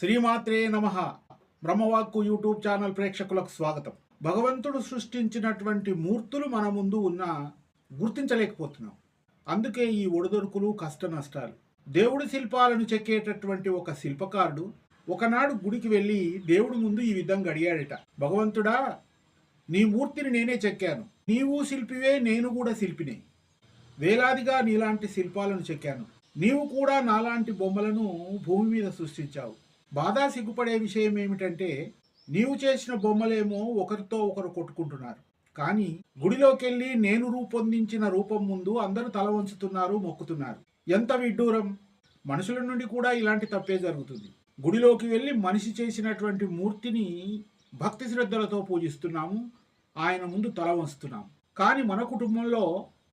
శ్రీమాత్రే నమ. బ్రహ్మవాక్కు YouTube channel ప్రేక్షకులకు స్వాగతం. భగవంతుడు సృష్టించినటువంటి మూర్తులు మన ముందు ఉన్న గుర్తించలేకపోతున్నాం. అందుకే ఈ ఒడిదొడుకులు కష్ట నష్టాలు. దేవుడి శిల్పాలను చెక్కేటటువంటి ఒక శిల్పకారుడు ఒకనాడు గుడికి వెళ్ళి దేవుడి ముందు ఈ విధంగా అడిగాడట భగవంతుడా నీ మూర్తిని నేనే చెక్కాను. నీవు శిల్పివే నేను కూడా శిల్పినే. వేలాదిగా నీలాంటి శిల్పాలను చెక్కాను. నీవు కూడా నాలాంటి బొమ్మలను భూమి మీద సృష్టించావు. బాధ సిగ్గుపడే విషయం ఏమిటంటే నీవు చేసిన బొమ్మలేమో ఒకరితో ఒకరు కొట్టుకుంటున్నారు. కానీ గుడిలోకెళ్ళి నేను రూపొందించిన రూపం ముందు అందరూ తల వంచుతున్నారు మొక్కుతున్నారు. ఎంత విడ్డూరం! మనుషుల నుండి కూడా ఇలాంటి తప్పే జరుగుతుంది. గుడిలోకి వెళ్ళి మనిషి చేసినటువంటి మూర్తిని భక్తి శ్రద్ధలతో పూజిస్తున్నాము ఆయన ముందు తల వంచుతున్నాం కానీ మన కుటుంబంలో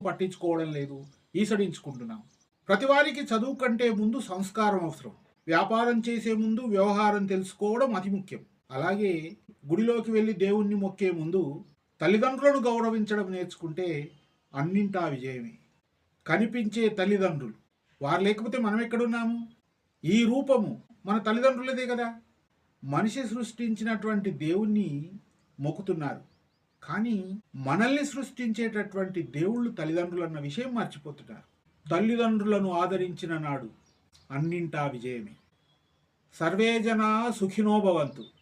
పట్టించుకోవడం లేదు ఈసడించుకుంటున్నాం ప్రతివారికి చదువు కంటే ముందు సంస్కారం అవసరం. వ్యాపారం చేసే ముందు వ్యవహారం తెలుసుకోవడం అతి ముఖ్యం. అలాగే గుడిలోకి వెళ్ళి దేవుణ్ణి మొక్కే ముందు తల్లిదండ్రులను గౌరవించడం నేర్చుకుంటే అన్నింటా విజయమే. కనిపించే తల్లిదండ్రులు. వారు లేకపోతే మనం ఎక్కడున్నాము? ఈ రూపము మన తల్లిదండ్రులదే కదా. మనిషి సృష్టించినటువంటి దేవుణ్ణి మొక్కుతున్నారు. కానీ మనల్ని సృష్టించేటటువంటి దేవుళ్ళు తల్లిదండ్రులు అన్న విషయం మర్చిపోతున్నారు. తల్లిదండ్రులను ఆదరించిన నాడు అన్నింటా విజయమే. సర్వే జనా సుఖినో భవంతు.